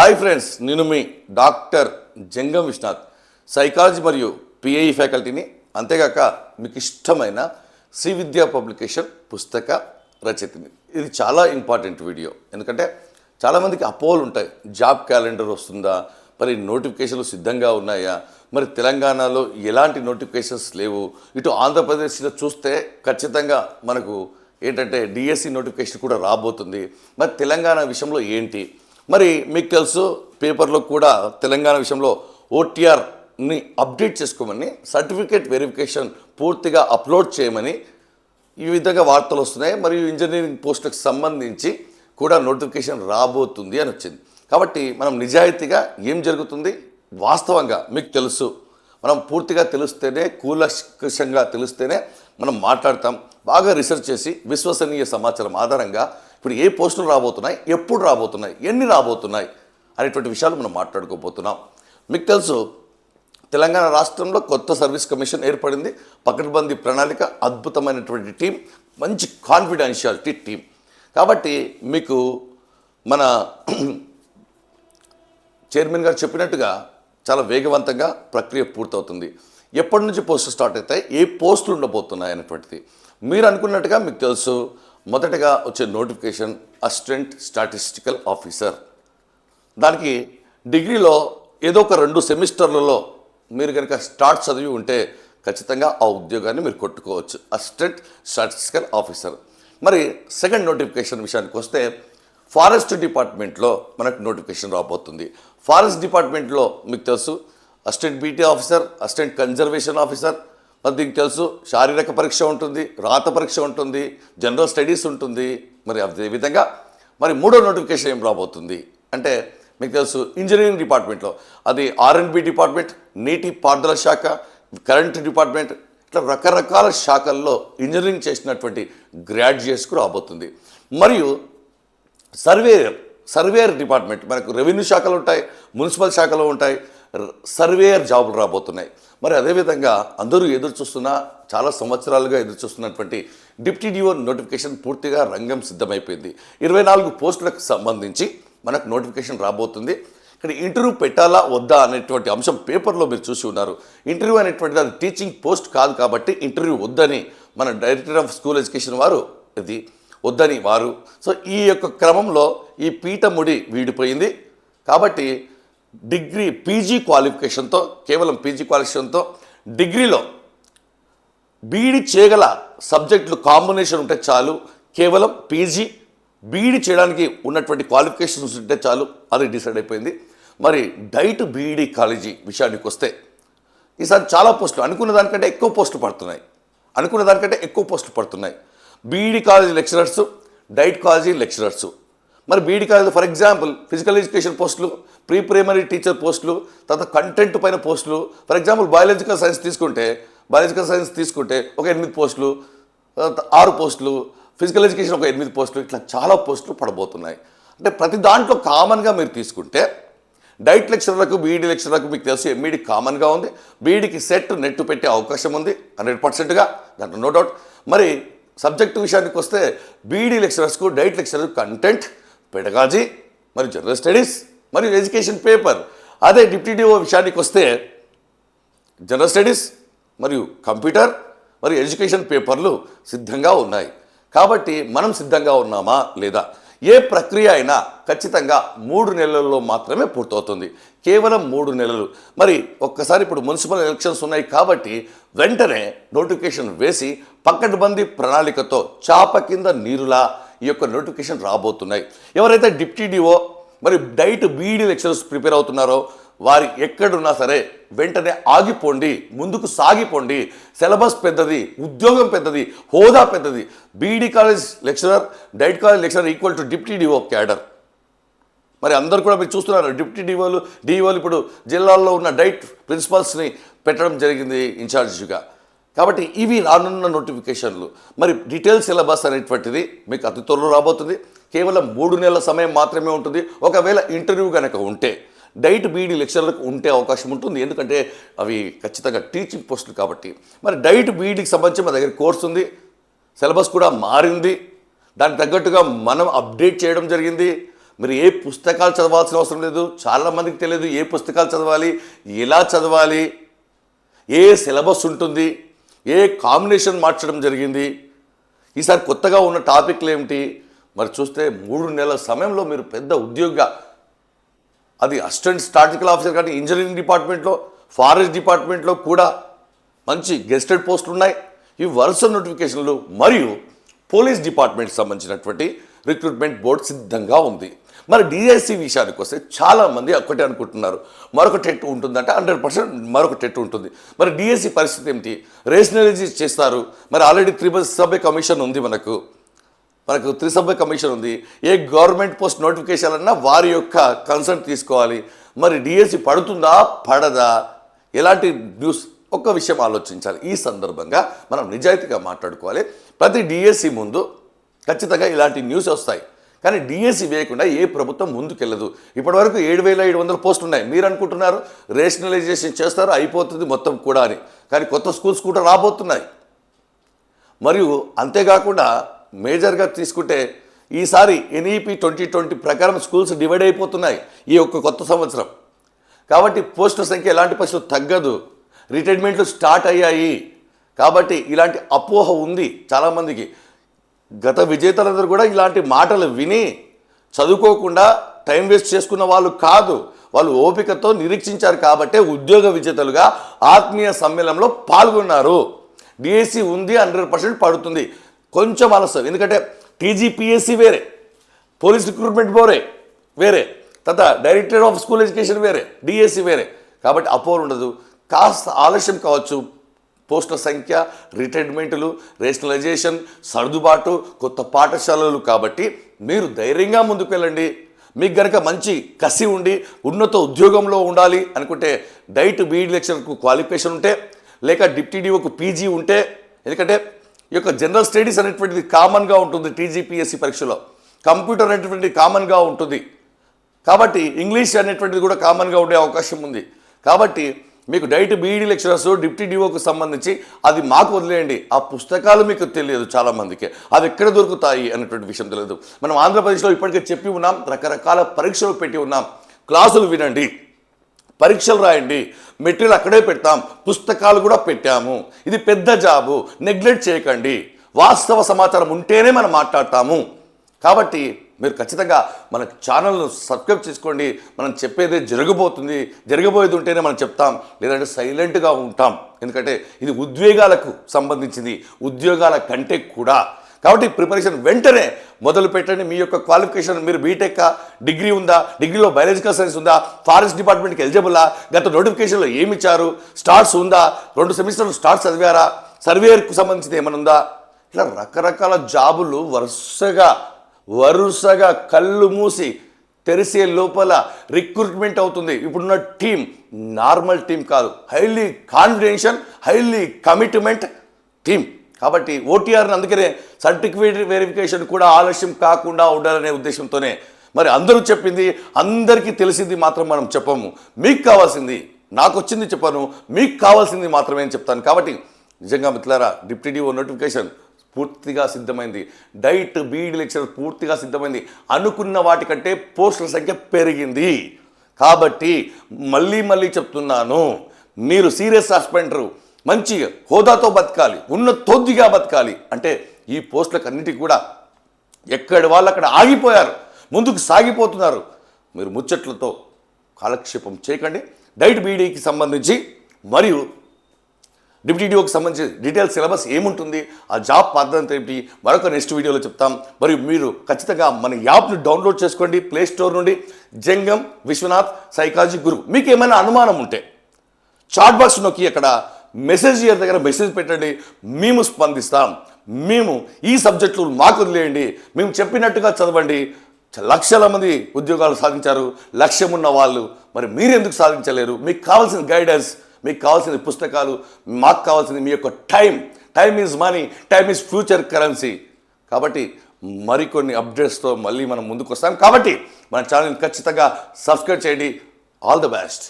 Hi friends నేను మీ doctor Jangam Vishwanath. Psychology మరియు పిఐ ఫ్యాకల్టీని అంతేగాక మీకు ఇష్టమైన శ్రీ విద్యా పబ్లికేషన్ పుస్తక రచయితని. ఇది చాలా ఇంపార్టెంట్ వీడియో. ఎందుకంటే చాలామందికి అపోలు ఉంటాయి. జాబ్ క్యాలెండర్ వస్తుందా? మరి నోటిఫికేషన్లు సిద్ధంగా ఉన్నాయా? మరి తెలంగాణలో ఎలాంటి నోటిఫికేషన్స్ లేవు? ఇటు ఆంధ్రప్రదేశ్లో చూస్తే ఖచ్చితంగా మనకు ఏంటంటే డిఎస్సి నోటిఫికేషన్ కూడా రాబోతుంది. మరి తెలంగాణ విషయంలో ఏంటి? మరి మీకు తెలుసు పేపర్లో కూడా తెలంగాణ విషయంలో ఓటీఆర్ని అప్డేట్ చేసుకోమని సర్టిఫికేట్ వెరిఫికేషన్ పూర్తిగా అప్లోడ్ చేయమని ఈ విధంగా వార్తలు వస్తున్నాయి. మరియు ఇంజనీరింగ్ పోస్టులకు సంబంధించి కూడా నోటిఫికేషన్ రాబోతుంది అని వచ్చింది. కాబట్టి మనం నిజాయితీగా ఏం జరుగుతుంది? వాస్తవంగా మీకు తెలుసు. మనం పూర్తిగా తెలిస్తేనే కూలకషంగా తెలిస్తేనే మనం మాట్లాడతాం. బాగా రీసెర్చ్ చేసి విశ్వసనీయ సమాచారం ఆధారంగా ఇప్పుడు ఏ పోస్టులు రాబోతున్నాయి? ఎప్పుడు రాబోతున్నాయి? ఎన్ని రాబోతున్నాయి? అనేటువంటి విషయాలు మనం మాట్లాడుకోబోతున్నాం. మీకు తెలుసు తెలంగాణ రాష్ట్రంలో కొత్త సర్వీస్ కమిషన్ ఏర్పడింది. పకడ్బందీ ప్రణాళిక అద్భుతమైనటువంటి టీం మంచి కాన్ఫిడెన్షియాలిటీ టీం. కాబట్టి మీకు మన చైర్మన్ గారు చెప్పినట్టుగా చాలా వేగవంతంగా ప్రక్రియ పూర్తవుతుంది. ఎప్పటి నుంచి పోస్టులు స్టార్ట్ అవుతాయి? ఏ పోస్టులు ఉండబోతున్నాయి అనేటువంటిది. మీరు అనుకున్నట్టుగా మీకు తెలుసు మొదటగా వచ్చే నోటిఫికేషన్ అసిస్టెంట్ స్టాటిస్టికల్ ఆఫీసర్. దానికి డిగ్రీలో ఏదో ఒక రెండు సెమిస్టర్లలో మీరు కనుక స్టార్ట్ చదివి ఉంటే ఖచ్చితంగా ఆ ఉద్యోగాన్ని మీరు కొట్టుకోవచ్చు. Assistant statistical officer. మరి సెకండ్ నోటిఫికేషన్ విషయానికి వస్తే ఫారెస్ట్ డిపార్ట్మెంట్లో మనకు నోటిఫికేషన్ రాబోతుంది. ఫారెస్ట్ డిపార్ట్మెంట్లో మీకు తెలుసు assistant beat officer assistant conservation officer మరి దీనికి తెలుసు శారీరక పరీక్ష ఉంటుంది రాత పరీక్ష ఉంటుంది జనరల్ స్టడీస్ ఉంటుంది. మరి అదేవిధంగా మరి మూడో నోటిఫికేషన్ ఏం రాబోతుంది? అంటే మీకు తెలుసు ఇంజనీరింగ్ డిపార్ట్మెంట్లో అది ఆర్ఎండ్బి డిపార్ట్మెంట్ నీటి పారుదల శాఖ కరెంట్ డిపార్ట్మెంట్ ఇట్లా రకరకాల శాఖల్లో ఇంజనీరింగ్ చేసినటువంటి గ్రాడ్యుయేట్స్కు రాబోతుంది. మరియు సర్వేయర్ సర్వేయర్ డిపార్ట్మెంట్ మనకు రెవెన్యూ శాఖలు ఉంటాయి మున్సిపల్ శాఖలు ఉంటాయి సర్వేయర్ జాబులు రాబోతున్నాయి. మరి అదేవిధంగా అందరూ ఎదురు చూస్తున్న చాలా సంవత్సరాలుగా ఎదురు చూస్తున్నటువంటి డిప్యూటీ డిఓ నోటిఫికేషన్ పూర్తిగా రంగం సిద్ధమైపోయింది. ఇరవై నాలుగు పోస్టులకు సంబంధించి మనకు నోటిఫికేషన్ రాబోతుంది. ఇక్కడ ఇంటర్వ్యూ పెట్టాలా వద్దా అనేటువంటి అంశం పేపర్లో మీరు చూసి ఉన్నారు. ఇంటర్వ్యూ అనేటువంటిది అది టీచింగ్ పోస్ట్ కాదు కాబట్టి ఇంటర్వ్యూ వద్దని మన డైరెక్టర్ ఆఫ్ స్కూల్ ఎడ్యుకేషన్ వారు ఇది వద్దని వారు. సో ఈ యొక్క క్రమంలో ఈ పీఠముడి వీడిపోయింది. కాబట్టి డిగ్రీ పీజీ క్వాలిఫికేషన్తో కేవలం పీజీ క్వాలిఫికేషన్తో డిగ్రీలో బీఈడి చేయగల సబ్జెక్టులు కాంబినేషన్ ఉంటే చాలు కేవలం పీజీ బీఈడి చేయడానికి ఉన్నటువంటి క్వాలిఫికేషన్స్ ఉంటే చాలు అది డిసైడ్ అయిపోయింది. మరి డైట్ బీఈడి కాలేజీ విషయానికి వస్తే ఈసారి చాలా పోస్టులు అనుకున్న దానికంటే ఎక్కువ పోస్టులు పడుతున్నాయి. అనుకున్న దానికంటే ఎక్కువ పోస్టులు పడుతున్నాయి. BEd college lecturers DIET college lecturers. మరి BEd college for example physical education పోస్టులు ప్రీ ప్రైమరీ టీచర్ పోస్టులు తర్వాత కంటెంట్ పైన పోస్టులు. ఫర్ ఎగ్జాంపుల్ బయాలజికల్ సైన్స్ తీసుకుంటే బయాలజికల్ సైన్స్ తీసుకుంటే ఒక ఎనిమిది పోస్టులు తర్వాత ఆరు పోస్టులు ఫిజికల్ ఎడ్యుకేషన్ ఒక ఎనిమిది పోస్టులు ఇట్లా చాలా పోస్టులు పడబోతున్నాయి. అంటే ప్రతి దాంట్లో కామన్గా మీరు తీసుకుంటే డైట్ లెక్చరర్లకు బీఈడీ లెక్చరర్లకు మీకు తెలుసు ఎంఈడి కామన్గా ఉంది. బీఈడికి సెట్ నెట్ పెట్టే అవకాశం ఉంది హండ్రెడ్ పర్సెంట్గా దాంట్లో నో డౌట్ మరి సబ్జెక్టు విషయానికి వస్తే బీఈడి లెక్చరర్స్కు డైట్ లెక్చరర్ కంటెంట్ పెడగాజీ మరి జనరల్ స్టడీస్ మరియు ఎడ్యుకేషన్ పేపర్. అదే డిప్యూటీఓ విషయానికి వస్తే జనరల్ స్టడీస్ మరియు కంప్యూటర్ మరియు ఎడ్యుకేషన్ పేపర్లు సిద్ధంగా ఉన్నాయి. కాబట్టి మనం సిద్ధంగా ఉన్నామా లేదా? ఏ ప్రక్రియ అయినా ఖచ్చితంగా మూడు నెలల్లో మాత్రమే పూర్తవుతుంది. కేవలం మూడు నెలలు. మరి ఒక్కసారి ఇప్పుడు మున్సిపల్ ఎలక్షన్స్ ఉన్నాయి కాబట్టి వెంటనే నోటిఫికేషన్ వేసి పక్కటబందీ ప్రణాళికతో చాప కింద నీరులా ఈ యొక్క నోటిఫికేషన్ రాబోతున్నాయి. ఎవరైతే డిప్టీ డిఓ మరి డైట్ బీఈడి లెక్చరర్స్ ప్రిపేర్ అవుతున్నారో వారి ఎక్కడున్నా సరే వెంటనే ఆగిపోండి ముందుకు సాగిపోండి. సిలబస్ పెద్దది ఉద్యోగం పెద్దది హోదా పెద్దది. BEd college lecturer DIET college lecturer equal to deputy DEO cadre. మరి అందరు కూడా మీరు చూస్తున్నారు డిప్టీ డిఓలు డిఓలు ఇప్పుడు జిల్లాల్లో ఉన్న డైట్ ప్రిన్సిపల్స్ని పెట్టడం జరిగింది ఇన్ఛార్జిగా. కాబట్టి ఇవి రానున్న నోటిఫికేషన్లు. మరి డీటెయిల్ సిలబస్ అనేటువంటిది మీకు అతి త్వరలో రాబోతుంది. కేవలం మూడు నెలల సమయం మాత్రమే ఉంటుంది. ఒకవేళ ఇంటర్వ్యూ కనుక ఉంటే డైట్ బీడీ లెక్చర్లకు ఉంటే అవకాశం ఉంటుంది. ఎందుకంటే అవి ఖచ్చితంగా టీచింగ్ పోస్టులు కాబట్టి. మరి డైట్ బీడీకి సంబంధించి మా దగ్గర కోర్స్ ఉంది. సిలబస్ కూడా మారింది. దానికి తగ్గట్టుగా మనం అప్డేట్ చేయడం జరిగింది. మీరు ఏ పుస్తకాలు చదవాల్సిన అవసరం లేదు. చాలామందికి తెలియదు ఏ పుస్తకాలు చదవాలి ఎలా చదవాలి ఏ సిలబస్ ఉంటుంది. ఏ కాంబినేషన్ మార్చడం జరిగింది? ఈసారి కొత్తగా ఉన్న టాపిక్లు ఏమిటి? మరి చూస్తే మూడు నెలల సమయంలో మీరు పెద్ద ఉద్యోగ అది అసిస్టెంట్ స్టాటికల్ ఆఫీసర్ కానీ ఇంజనీరింగ్ డిపార్ట్మెంట్లో ఫారెస్ట్ డిపార్ట్మెంట్లో కూడా మంచి గెస్టెడ్ పోస్టులు ఉన్నాయి. ఈ వరుస నోటిఫికేషన్లు మరియు పోలీస్ డిపార్ట్మెంట్కి సంబంధించినటువంటి రిక్రూట్మెంట్ బోర్డు సిద్ధంగా ఉంది. మరి డిఎస్సి విషయానికి వస్తే చాలామంది ఒక్కటే అనుకుంటున్నారు. మరొక టెట్ ఉంటుందంటే హండ్రెడ్ పర్సెంట్ మరొక టెట్ ఉంటుంది. మరి డిఎస్సి పరిస్థితి ఏమిటి? రేషనలైజ్ చేస్తారు. మరి ఆల్రెడీ త్రిబుల్ సభ్య కమిషన్ ఉంది మనకు. మనకు త్రిసభ్య కమిషన్ ఉంది. ఏ గవర్నమెంట్ పోస్ట్ నోటిఫికేషన్ అన్నా వారి యొక్క కన్సర్న్ తీసుకోవాలి. మరి డిఎస్సి పడుతుందా? పడదా? ఎలాంటి న్యూస్? ఒక్క విషయం ఆలోచించాలి. ఈ సందర్భంగా మనం నిజాయితీగా మాట్లాడుకోవాలి. ప్రతి డిఎస్సి ముందు ఖచ్చితంగా ఇలాంటి న్యూస్ వస్తాయి. కానీ డిఎస్సి వేయకుండా ఏ ప్రభుత్వం ముందుకెళ్ళదు. ఇప్పటివరకు ఏడు వేల ఏడు వందల పోస్టులు ఉన్నాయి. మీరు అనుకుంటున్నారు రేషనలైజేషన్ చేస్తారు అయిపోతుంది మొత్తం కూడా అని. కానీ కొత్త స్కూల్స్ కూడా రాబోతున్నాయి. మరియు అంతేకాకుండా మేజర్గా తీసుకుంటే ఈసారి ఎన్ఈపి ట్వంటీ ట్వంటీ ప్రకారం స్కూల్స్ డివైడ్ అయిపోతున్నాయి ఈ ఒక్క కొత్త సంవత్సరం. కాబట్టి పోస్టుల సంఖ్య ఎలాంటి పరిస్థితులు తగ్గదు. రిటైర్మెంట్లు స్టార్ట్ అయ్యాయి. కాబట్టి ఇలాంటి అపోహ ఉంది చాలామందికి. గత విజేతలందరూ కూడా ఇలాంటి మాటలు విని చదువుకోకుండా టైం వేస్ట్ చేసుకున్న వాళ్ళు కాదు. వాళ్ళు ఓపికతో నిరీక్షించారు కాబట్టే ఉద్యోగ విజేతలుగా ఆత్మీయ సమ్మేళనంలో పాల్గొన్నారు. డిఎస్సి ఉంది హండ్రెడ్ పర్సెంట్ పడుతుంది. కొంచెం అలసం ఎందుకంటే టీజీపీఎస్సి వేరే పోలీస్ రిక్రూట్మెంట్ బోరే వేరే తర్వాత డైరెక్టర్ ఆఫ్ స్కూల్ ఎడ్యుకేషన్ వేరే డిఎస్సి వేరే. కాబట్టి అపోర్ ఉండదు. కాస్త ఆలస్యం కావచ్చు. పోస్టుల సంఖ్య రిటైర్మెంట్లు రేషనలైజేషన్ సర్దుబాటు కొత్త పాఠశాలలు కాబట్టి మీరు ధైర్యంగా ముందుకు వెళ్ళండి మీకు గనక మంచి కసి ఉండి ఉన్నత ఉద్యోగంలో ఉండాలి అనుకుంటే డైట్ బీఈడి లెక్చర్కు క్వాలిఫికేషన్ ఉంటే లేక డిప్టీడీఓకు పీజీ ఉంటే ఎందుకంటే ఈ యొక్క జనరల్ స్టడీస్ అనేటువంటిది కామన్గా ఉంటుంది టీజీపీఎస్సీ పరీక్షలో. కంప్యూటర్ అనేటువంటిది కామన్గా ఉంటుంది. కాబట్టి ఇంగ్లీష్ అనేటువంటిది కూడా కామన్గా ఉండే అవకాశం ఉంది. కాబట్టి మీకు డైట్ బీఈడి లెక్చరర్స్ డిప్టీ డిఓకు సంబంధించి అది మాకు వదిలేయండి. ఆ పుస్తకాలు మీకు తెలియదు చాలామందికి. అవి ఎక్కడ దొరుకుతాయి అన్నటువంటి విషయం తెలియదు. మనం ఆంధ్రప్రదేశ్లో ఇప్పటికే చెప్పి ఉన్నాం రకరకాల పరీక్షలు పెట్టి ఉన్నాం. క్లాసులు వినండి పరీక్షలు రాయండి మెటీరియల్ అక్కడే పెడతాం పుస్తకాలు కూడా పెట్టాము. ఇది పెద్ద జాబు నెగ్లెక్ట్ చేయకండి. వాస్తవ సమాచారం ఉంటేనే మనం మాట్లాడతాము. కాబట్టి మీరు ఖచ్చితంగా మన ఛానల్ను సబ్స్క్రైబ్ చేసుకోండి. మనం చెప్పేదే జరగబోతుంది. జరగబోయేది ఉంటేనే మనం చెప్తాం. లేదంటే సైలెంట్గా ఉంటాం. ఎందుకంటే ఇది ఉద్వేగాలకు సంబంధించింది. ఉద్యోగాల కంటే కూడా. కాబట్టి ప్రిపరేషన్ వెంటనే మొదలు పెట్టండి. మీ యొక్క క్వాలిఫికేషన్ మీరు బీటెక్ డిగ్రీ ఉందా? డిగ్రీలో బయాలజికల్ సైన్స్ ఉందా? ఫారెస్ట్ డిపార్ట్మెంట్కి ఎలిజిబులా గత నోటిఫికేషన్లో ఏమి ఇచ్చారు? స్టార్ట్స్ ఉందా? రెండు సెమిస్టర్లు స్టార్ట్స్ చదివారా? సర్వేయర్కు సంబంధించింది ఏమైనా ఉందా? ఇట్లా రకరకాల జాబులు వరుసగా వరుసగా కళ్ళు మూసి తెరిసే లోపల రిక్రూట్మెంట్ అవుతుంది. ఇప్పుడున్న టీం నార్మల్ టీం కాదు. Highly confidential highly commitment team కాబట్టి ఓటీఆర్ని అందుకనే సర్టిఫికేట్ వెరిఫికేషన్ కూడా ఆలస్యం కాకుండా ఉండాలనే ఉద్దేశంతోనే. మరి అందరూ చెప్పింది అందరికీ తెలిసింది మాత్రం మనం చెప్పము. మీకు కావాల్సింది నాకు వచ్చింది చెప్పాను. మీకు కావాల్సింది మాత్రమే అని చెప్తాను. కాబట్టి నిజంగా మిత్రులారా డిప్యూటీ ఓ నోటిఫికేషన్ పూర్తిగా సిద్ధమైంది. డైట్ బీఈడి లెక్చర్ పూర్తిగా సిద్ధమైంది. అనుకున్న వాటికంటే పోస్టుల సంఖ్య పెరిగింది. కాబట్టి మళ్ళీ మళ్ళీ చెప్తున్నాను మీరు సీరియస్ సస్పెండరు మంచి హోదాతో బతకాలి ఉన్న తొద్దిగా బతకాలి. అంటే ఈ పోస్టులకు అన్నిటికీ కూడా ఎక్కడి వాళ్ళు అక్కడ ఆగిపోయారు ముందుకు సాగిపోతున్నారు. మీరు ముచ్చట్లతో కాలక్షేపం చేయకండి. డైట్ బీడీకి సంబంధించి మరియు డిప్యూటీడీఓకి సంబంధించి డీటెయిల్ సిలబస్ ఏముంటుంది? ఆ జాబ్ పద్ధతి ఏంటి? మరొక నెక్స్ట్ వీడియోలో చెప్తాం. మరియు మీరు ఖచ్చితంగా మన యాప్ని డౌన్లోడ్ చేసుకోండి. ప్లే స్టోర్ నుండి జంగం విశ్వనాథ్ సైకాలజీ గురు. మీకు ఏమైనా అనుమానం ఉంటే చాట్ బాక్స్ నొక్కి అక్కడ మెసేజ్ దగ్గర మెసేజ్ పెట్టండి. మేము స్పందిస్తాం. మేము ఈ సబ్జెక్టులు మాకు వదిలేయండి. మేము చెప్పినట్టుగా చదవండి. చ- లక్షల మంది ఉద్యోగాలు సాధించారు. లక్ష్యం ఉన్న వాళ్ళు. మరి మీరు ఎందుకు సాధించలేరు? మీకు కావాల్సిన గైడెన్స్ మీకు కావాల్సిన పుస్తకాలు మాకు కావాల్సింది మీ యొక్క time. Time is money time is future currency కాబట్టి మరికొన్ని అప్డేట్స్తో మళ్ళీ మనం ముందుకు వస్తాం కాబట్టి మన ఛానల్ ఖచ్చితంగా సబ్స్క్రైబ్ చేయండి. All the best